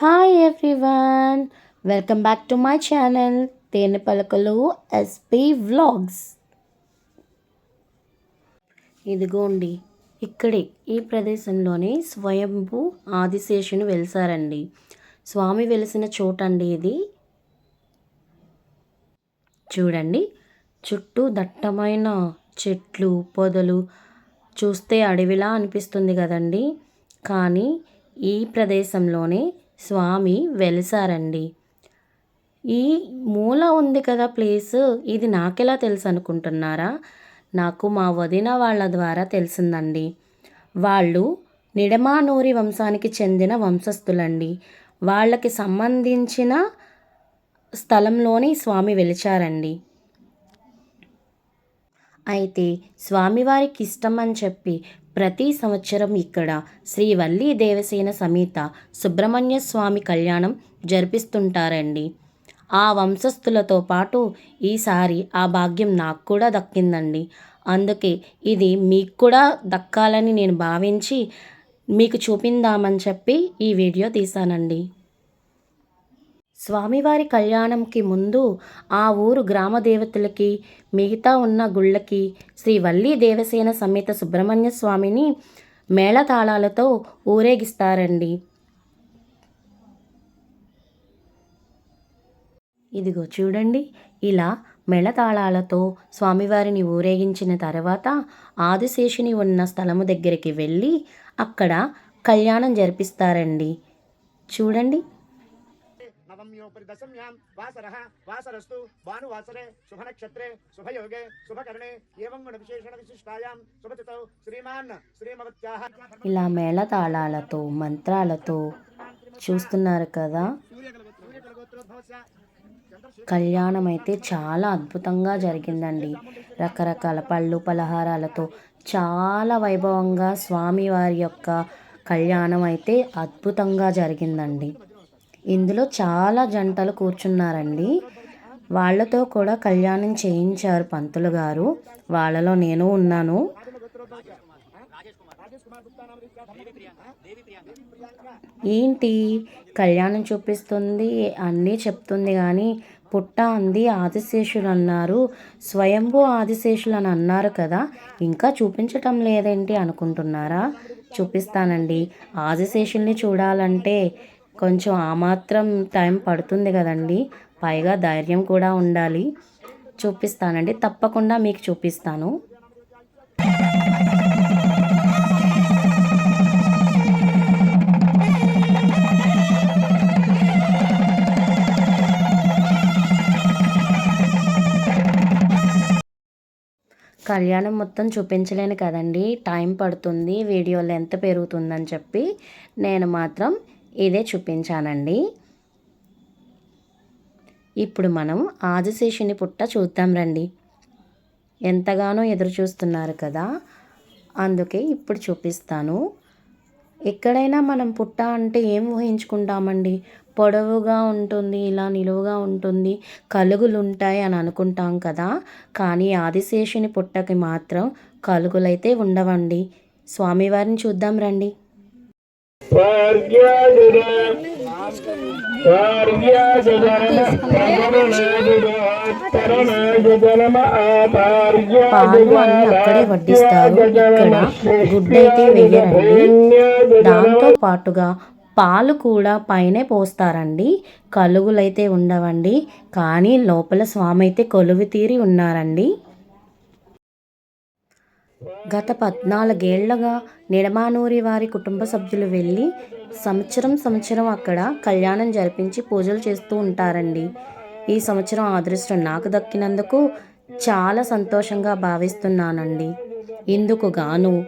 Hi everyone welcome back to my channel తేనె పలకలు SP vlogs ఇదిగోండి ఇక్కడే ఈ ప్రదేశంలోనే స్వయంభూ ఆదిశేషుని వెలిసారండి. స్వామి వెలిసిన చోటండి ఇది. చూడండి చుట్టూ దట్టమైన చెట్లు పొదలు చూస్తే అడవిలా అనిపిస్తుంది కదండి. కానీ ఈ ప్రదేశంలోనే స్వామి వెలిసారండి. ఈ మూల ఉంది కదా ప్లేస్ ఇది నాకెలా తెలుసు అనుకుంటున్నారా? నాకు మా వదిన వాళ్ళ ద్వారా తెలిసిందండి. వాళ్ళు నిడమానూరి వంశానికి చెందిన వంశస్థులండి. వాళ్ళకి సంబంధించిన స్థలంలోని స్వామి వెలిచారండి. అయితే స్వామివారికి ఇష్టం అని చెప్పి ప్రతి సంవత్సరం ఇక్కడ శ్రీ వల్లి దేవసేన సమేత సుబ్రహ్మణ్య స్వామి కళ్యాణం జరిపిస్తుంటారండి. ఆ వంశస్థులతో పాటు ఈసారి ఆ భాగ్యం నాకు కూడా దక్కిందండి. అందుకే ఇది మీకు కూడా దక్కాలని నేను భావించి మీకు చూపిందామని చెప్పి ఈ వీడియో తీశానండి. స్వామివారి కళ్యాణంకి ముందు ఆ ఊరు గ్రామ దేవతలకి మిగతా ఉన్న గుళ్ళకి శ్రీ వల్లి దేవసేన సమేత సుబ్రహ్మణ్య స్వామిని మేళతాళాలతో ఊరేగిస్తారండి. ఇదిగో చూడండి ఇలా మెళతాళాలతో స్వామివారిని ఊరేగించిన తర్వాత ఆదిశేషుని ఉన్న స్థలము దగ్గరికి వెళ్ళి అక్కడ కళ్యాణం జరిపిస్తారండి. చూడండి నవమ్యోపరి దశమ్యాం వాసర వాసరస్తు భానువాసరే శుభనక్షత్రే శుభయోగే శుభకరణే ఏవం గుణ విశేషణ విశిష్టాయాం శుభతిథౌ శ్రీమాన్ శ్రీమవత్యా ఇలా మేళతాళాలతో మంత్రాలతో చూస్తున్నారు కదా. కళ్యాణం అయితే చాలా అద్భుతంగా జరిగిందండి. రకరకాల పళ్ళు పలహారాలతో చాలా వైభవంగా స్వామివారి యొక్క కళ్యాణం అయితే అద్భుతంగా జరిగిందండి. ఇందులో చాలా జంటలు కూర్చున్నారండి. వాళ్ళతో కూడా కళ్యాణం చేయించారు పంతులు గారు. వాళ్ళలో నేను ఉన్నాను. ఏంటి? కళ్యాణం చూపిస్తుంది అన్నీ చెప్తుంది కానీ పుట్ట అంది ఆదిశేషులు అన్నారు స్వయంభూ ఆదిశేషులు అని అన్నారు కదా ఇంకా చూపించటం లేదేంటి అనుకుంటున్నారా? చూపిస్తానండి. ఆదిశేషుల్ని చూడాలంటే కొంచెం ఆ మాత్రం టైం పడుతుంది కదండి. పైగా ధైర్యం కూడా ఉండాలి. చూపిస్తానండి. తప్పకుండా మీకు చూపిస్తాను. కళ్యాణం మొత్తం చూపించలేను కదండి. టైం పడుతుంది. వీడియో లెంత్ పెరుగుతుందని చెప్పి నేను మాత్రం ఇదే చూపించానండి. ఇప్పుడు మనం ఆదిశేషుని పుట్ట చూద్దాం రండి. ఎంతగానో ఎదురు చూస్తున్నారు కదా అందుకే ఇప్పుడు చూపిస్తాను. ఎక్కడైనా మనం పుట్ట అంటే ఏం ఊహించుకుంటామండి? పొడవుగా ఉంటుంది ఇలా నిలువుగా ఉంటుంది కలుగులు ఉంటాయి అని అనుకుంటాం కదా. కానీ ఆదిశేషుని పుట్టకి మాత్రం కలుగులైతే ఉండవండి. స్వామివారిని చూద్దాం రండి. పాలు అన్ని అక్కడే వడ్డిస్తారు. ఇక్కడ గుడ్డైతే వెయ్యరండి. దాంతో పాటుగా పాలు కూడా పైనే పోస్తారండి. కలుగులైతే ఉండవండి. కానీ లోపల స్వామి అయితే కొలువు తీరి ఉన్నారండి. గత పద్నాలుగేళ్ళగా నిడమానూరి వారి కుటుంబ సభ్యులు వెళ్ళి సంవత్సరం సంవత్సరం అక్కడ కళ్యాణం జరిపించి పూజలు చేస్తూ ఉంటారండి. ఈ సంవత్సరం అదృష్టం నాకు దక్కినందుకు చాలా సంతోషంగా భావిస్తున్నానండి. ఇందుకు గాను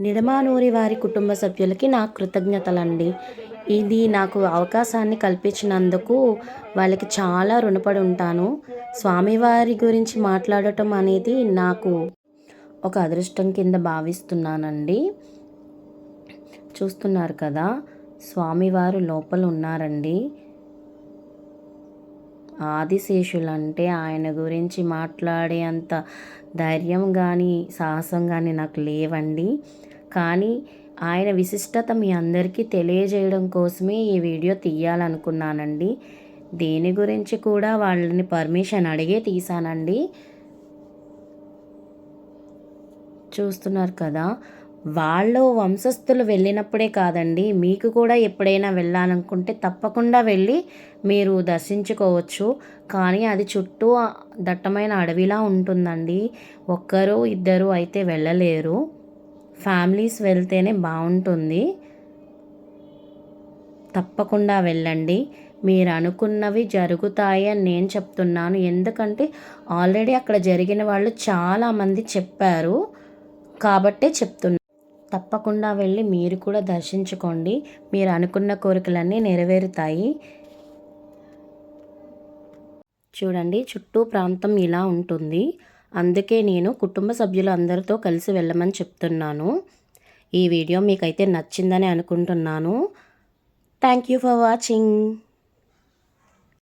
నిడమానూరి వారి కుటుంబ సభ్యులకి నా కృతజ్ఞతలండి. ఇది నాకు అవకాశాన్ని కల్పించినందుకు వాళ్ళకి చాలా రుణపడి ఉంటాను. స్వామివారి గురించి మాట్లాడటం అనేది నాకు ఒక అదృష్టం కింద భావిస్తున్నానండి. చూస్తున్నారు కదా స్వామివారు లోపల ఉన్నారండి. ఆదిశేషులంటే ఆయన గురించి మాట్లాడే అంత ధైర్యం కానీ సాహసం కానీ నాకు లేవండి. కానీ ఆయన విశిష్టత మీ అందరికీ తెలియజేయడం కోసమే ఈ వీడియో తీయాలనుకున్నానండి. దీని గురించి కూడా వాళ్ళని పర్మిషన్ అడిగే తీసానండి చూస్తున్నారు కదా వాళ్ళు వంశస్థులు వెళ్ళినప్పుడే కాదండి మీకు కూడా ఎప్పుడైనా వెళ్ళాలనుకుంటే తప్పకుండా వెళ్ళి మీరు దర్శించుకోవచ్చు. కానీ అది చుట్టూ దట్టమైన అడవిలా ఉంటుందండి. ఒక్కరు ఇద్దరు అయితే వెళ్ళలేరు. ఫ్యామిలీస్ వెళ్తేనే బాగుంటుంది. తప్పకుండా వెళ్ళండి. మీరు అనుకున్నవి జరుగుతాయి అని నేను చెప్తున్నాను. ఎందుకంటే ఆల్రెడీ అక్కడ జరిగిన వాళ్ళు చాలామంది చెప్పారు. కాబట్టే చెప్తున్నా. తప్పకుండా వెళ్ళి మీరు కూడా దర్శించుకోండి. మీరు అనుకున్న కోరికలన్నీ నెరవేరుతాయి. చూడండి చుట్టూ ప్రాంతం ఇలా ఉంటుంది. అందుకే నేను కుటుంబ సభ్యులు అందరితో కలిసి వెళ్ళమని చెప్తున్నాను. ఈ వీడియో మీకైతే నచ్చిందని అనుకుంటున్నాను. Thank you for watching.